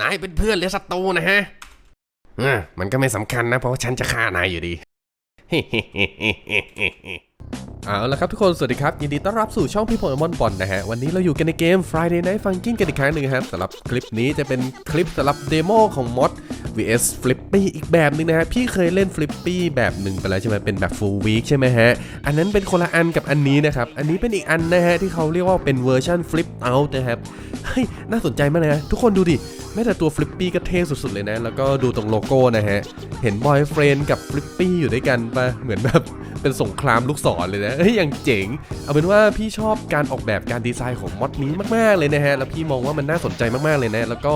นายเป็นเพื่อนหรือศัตรูนะฮะอะมันก็ไม่สำคัญนะ เพราะว่าฉันจะฆ่านายอยู่ดีเอาละครับทุกคนสวัสดีครับ ยินดีต้อนรับสู่ช่องพี่โปเกมอนบอลนะฮะ วันนี้เราอยู่กันในเกม Friday Night Funkin' กันอีกครั้งหนึ่งครับสำหรับคลิปนี้จะเป็นคลิปสำหรับเดโมของมอด vs Flippy อีกแบบหนึ่งนะฮะ พี่เคยเล่น Flippy แบบหนึ่งไปแล้วใช่ไหมเป็นแบบ full week ใช่ไหมฮะ อันนั้นเป็นคนละอันกับอันนี้นะครับ อันนี้เป็นอีกอันนะฮะ ที่เขาเรียกว่าเป็นเวอร์ชัน flip out นะครับเฮ้ยน่าสนใจมากเลยนะทุกคนดูดิ แม้แต่ตัวฟลิปปี้ก็เท่สุดๆเลยนะ แล้วก็ดูตรงโลโก้นะฮะ เห็นบอยเฟรนกับฟลิปปี้อยู่ด้วยกันปะเหมือนแบบเป็นสงครามลูกศรเลยนะเฮ้ยอย่างเจ๋ง เอาเป็นว่าพี่ชอบการออกแบบการดีไซน์ของมอดนี้มากๆเลยนะฮะ แล้วพี่มองว่ามันน่าสนใจมากๆเลยนะ แล้วก็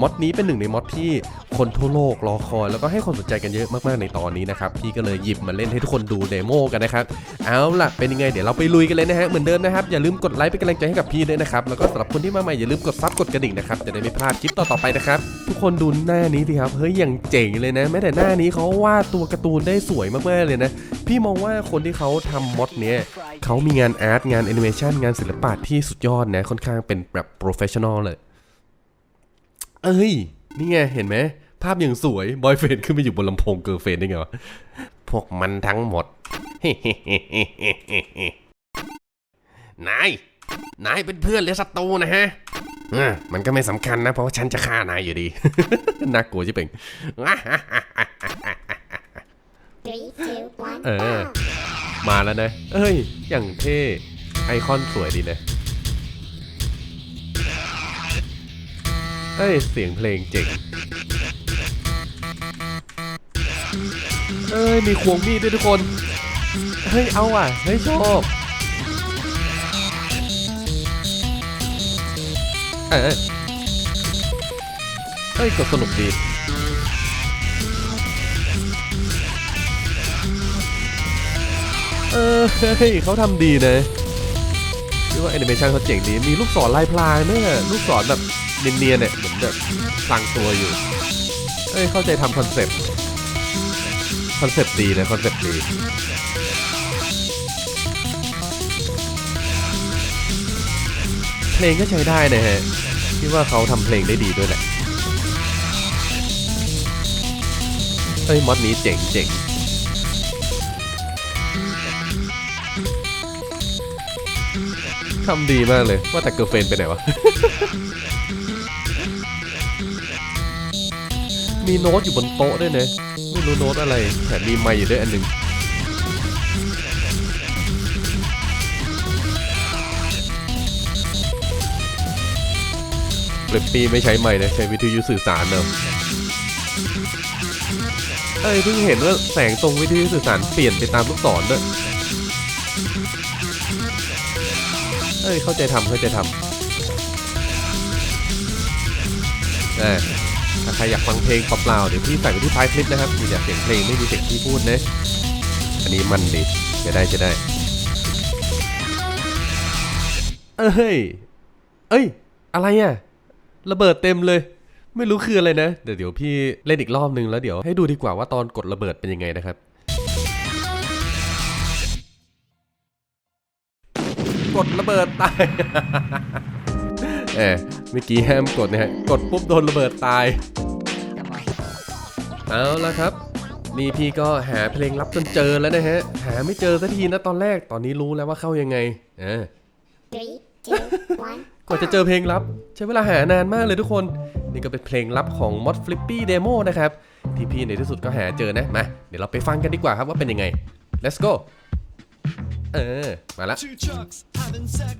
มอดนี้เป็นหนึ่งในมอดที่คนทั่วโลกรอคอย แล้วก็ให้ความสนใจกันเยอะมากๆในตอนนี้นะครับ พี่ก็เลยหยิบมาเล่นให้ทุกคนดูเดโมกันนะครับ เอาล่ะเป็นยังไงเดี๋ยวเราไปลุยกันเลยนะฮะ เหมือนเดิมนะครับ อย่าลืมกดไลค์เป็นกำลังใจให้กับพี่ด้วยนะครับ แล้วก็สำหรับคนที่มาใหม่อย่าลืมกดซับกดกระดิ่งนะครับ จะได้ไม่พลาดคลิปต่อๆไปนะครับ ทุกคนดูหน้านี้สิครับ เฮ้ยอย่างเจ๋งเลยนะ แม้แต่หน้านี้เขาวาดตัวการ์ตูนได้สวยมากๆเลยนะ พี่มองว่าคนที่เขาทำมอดเนี้ยเขามีงานอาร์ตงานแอนิเมชันงานศิลปะที่สุดยอดนะ ค่อนข้างเป็นแบบโปรเฟชชั่นอลเลย เอ้ย นี่ไงเห็นไหมภาพอย่างสวยบอยเฟนขึ้นไปอยู่บนลำโพงเกิร์เฟนได้ไงวะ พวกมันทั้งหมด นาย นายเป็นเพื่อนหรือศัตรูนะฮะ อะมันก็ไม่สำคัญนะ เพราะว่าฉันจะฆ่านายอยู่ดี น่ากลัวจิเป็น Three, two, one. เออ มาแล้วนะ เอ้ย อย่างเท่ ไอคอนสวยดีนะเอ้ย เสียงเพลงเจ๋ง เอ้ย มีควงมีดด้วยทุกคน เฮ้ย เอาอะ เฮ้ยชอบ เออเฮ้ยก็สนุกดีเออเฮ้ยเขาทำดีนะเรียกว่าแอนิเมชันเขาเจ๋งดี มีลูกศรลายพรางเนี่ยลูกศรแบบเนียนๆเนี่ยเหมือนแบบสั่งตัวอยู่ เอ้ยเข้าใจทำคอนเซ็ปต์ คอนเซ็ปต์ดีนะคอนเซ็ปต์ดี ลงก็ใช้ได้นะฮะคิดว่าเขาทำเพลงได้ดีด้วยแหละเอ้ยมอดนี้เจ๋งเจ๋งทำดีมากเลย ว่าแต่เกิร์เฟนไปไหนวะ มีโน้ตอยู่บนโต๊ะด้วยนะ ไม่รู้โน้ตอะไรแถมมีไมค์อยู่ด้วยอันหนึ่ง เลิปปี้ไม่ใช้ไมค์นะ ใช้วิทยุสื่อสารเนอะเอ้ยเพิ่งเห็นว่าแสงตรงวิทยุสื่อสารเปลี่ยนไปตามลูกศรด้วยเอ้ยเข้าใจทำเข้าใจทำเออถ้าใครอยากฟังเพลงเปล่าๆเดี๋ยวพี่ใส่ไว้ที่ท้ายคลิปนะครับมีแต่เสียงเพลงไม่มีเสียงที่พูดนะอันนี้มันดีจะได้จะได้ เอ้ย เอ้ย อะไรอะ ระเบิดเต็มเลย ไม่รู้คืออะไรนะ เดี๋ยวเดี๋ยวพี่เล่นอีกรอบนึงแล้วเดี๋ยวให้ดูดีกว่าว่าตอนกดระเบิดเป็นยังไงนะครับ กดระเบิดตาย เออเมื่อกี้ห้ามกดนะฮะ กดปุ๊บโดนระเบิดตาย เอาละครับนี่พี่ก็หาเพลงลับจนเจอแล้วนะฮะ หาไม่เจอสักทีนะตอนแรก ตอนนี้รู้แล้วว่าเข้ายังไงเออ Three, two, one. กว่าจะเจอเพลงลับ ใช้เวลาหานานมากเลยทุกคน นี่ก็เป็นเพลงลับของ Mod Flippy Demo นะครับ ที่พี่ในที่สุดก็หาเจอนะ มา เดี๋ยวเราไปฟังกันดีกว่าครับว่าเป็นยังไง let's go เออ มาละ Two chucks having sex.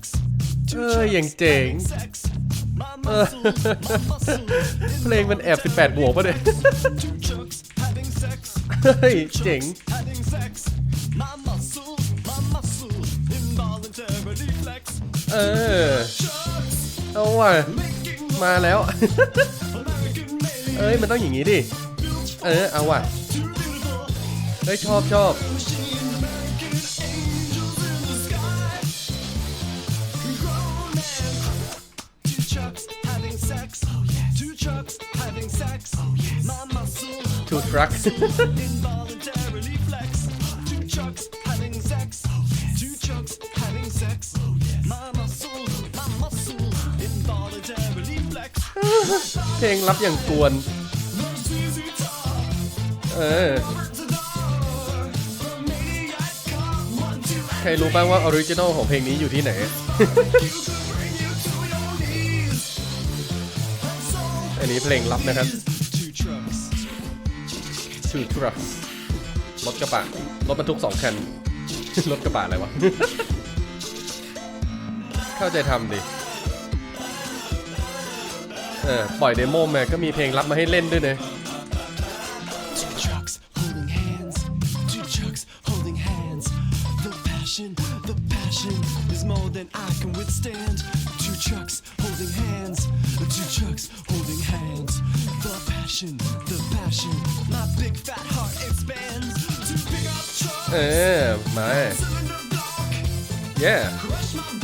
เอ Two อ chucks อย่างเจ๋ง having sex. My muscle, my muscle. เพลงมันแอบ 18 บวกป่ะเนี่ย Two chucks having sex. เฮ้ยเจ๋ง Having sex. My muscle, my muscle. Involuntarily flex. เออ Chucks เอาว่ะมาแล้ว เอ้ยมันต้องอย่างนี้ดิ เออเอาว่ะเอ้ยชอบชอบทูทรัค เพลงรับอย่างกวน เออ ใครรู้บ้างว่าออริจินอลของเพลงนี้อยู่ที่ไหน อันนี้เพลงลับนะครับ two trucks รถกระบะรถบรรทุกสองคัน รถกระบะอะไรวะ เข้าใจทำดิ เออปล่อยเดโมมาก็มีเพลงลับมาให้เล่นด้วยนะ Two trucks holding hands. Two trucks holding hands. The passion, the passion is more than I can withstand. Two trucks holding hands. Two trucks holding hands. The passion, the passion. My big fat heart expands. Two big up trucks. เออมา Cylinder block. yeah Crush my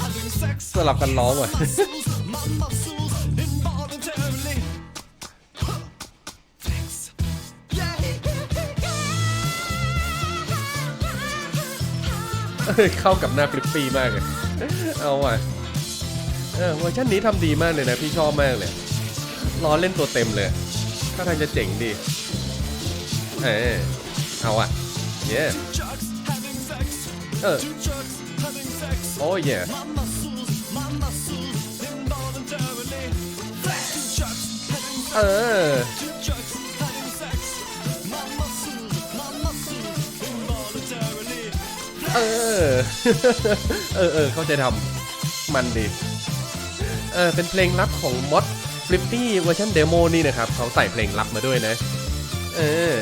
having sex. สลับกันร้องว่ะ muscles, my muscles involuntarily. Flex. Yeah. เข้ากับหน้าฟลิปปี้มากเลยเอาว่ะเออเวอร์ชันนี้ทำดีมากเลยนะ พี่ชอบมากเลยรอเล่นตัวเต็มเลย ก็ทางจะเจ๋งดีเออเอาอะเย้เออโอ้ยเย้เออเออ เออ เออ เขาจะทำ มันดี เออ เป็นเพลงลับของมด ฟลิปปี้เวอร์ชันเดโมนี่นะครับเขาใส่เพลงลับมาด้วยนะ เออ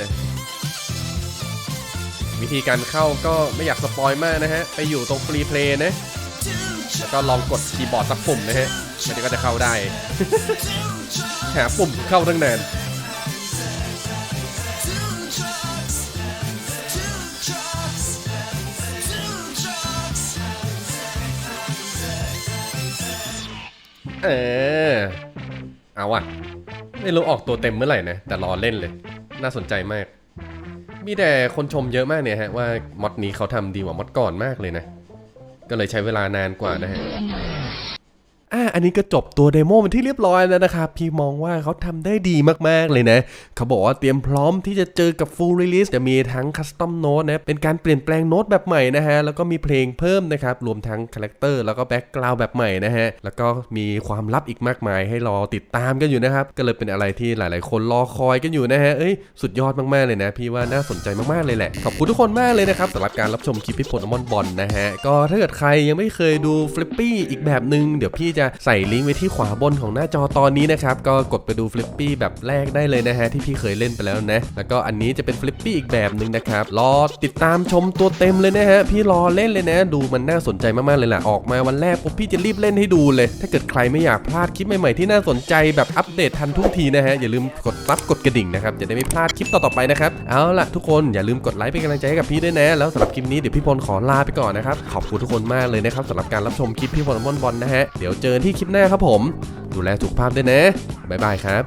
วิธีการเข้าก็ไม่อยากสปอยมากนะฮะ ไปอยู่ตรงฟรีเพลย์นะ แล้วก็ลองกดคีย์บอร์ดสักปุ่มนะฮะมันก็จะเข้าได้ หาปุ่มเข้าตั้งนานเออ เอาอะไม่รู้ออกตัวเต็มเมื่อไหร่นะแต่รอเล่นเลย น่าสนใจมาก มีแต่คนชมเยอะมากเนี่ยฮะว่ามอดนี้เขาทำดีกว่ามอดก่อนมากเลยนะ ก็เลยใช้เวลานานกว่านะฮะ อะอันนี้ก็จบตัวเดโมเป็นที่เรียบร้อยแล้วนะครับ พี่มองว่าเขาทำได้ดีมากๆเลยนะ เขาบอกว่าเตรียมพร้อมที่จะเจอกับ Full Release จะมีทั้ง Custom Note นะ เป็นการเปลี่ยนแปลงโน้ตแบบใหม่นะฮะ แล้วก็มีเพลงเพิ่มนะครับ รวมทั้งคาแรคเตอร์แล้วก็แบ็กกราวด์แบบใหม่นะฮะ แล้วก็มีความลับอีกมากมายให้รอติดตามกันอยู่นะครับ ก็เลยเป็นอะไรที่หลาย ๆ คนรอคอยกันอยู่นะฮะเอ้ยสุดยอดมากๆเลยนะ พี่ว่าน่าสนใจมากๆเลยแหละขอบคุณทุกคนมากเลยนะครับสำหรับการรับชมคลิปพี่พลอมอนบอลนะฮะก็ถ้าเกิดใครยังไม่เคยดูฟลิปปี้อีกแบบหนึ่งเดี๋ยวพี่จะใส่ลิงก์ไว้ที่ขวาบนของหน้าจอตอนนี้นะครับ ก็กดไปดูฟลิปปี้แบบแรกได้เลยนะฮะที่พี่เคยเล่นไปแล้วนะ แล้วก็อันนี้จะเป็นฟลิปปี้อีกแบบหนึ่งนะครับ รอติดตามชมตัวเต็มเลยนะฮะ พี่รอเล่นเลยนะ ดูมันน่าสนใจมากๆเลยแหละออกมาวันแรกปุ๊บพี่จะรีบเล่นให้ดูเลย ถ้าเกิดใครไม่อยากพลาดคลิปใหม่ๆที่น่าสนใจแบบอัปเดตทันทุกทีนะฮะ อย่าลืมกดซับกดกระดิ่งนะครับ จะได้ไม่พลาดคลิปต่อๆไปนะครับ เอาล่ะทุกคนอย่าลืมกดไลค์เป็นกำลังใจให้กับพี่ด้วยนะ แล้วสำหรับคลิปนี้เดี๋ยวพี่พลขอลาไปก่อนนะครับ ขอบคุณทุกคนมากเลยนะครับสำหรับการรับชมคลิปพี่พลมอนบอลนะฮะ เดี๋ยวเจอที่คลิปหน้าครับผม ดูแลสุขภาพด้วยนะ บ๊ายบายครับ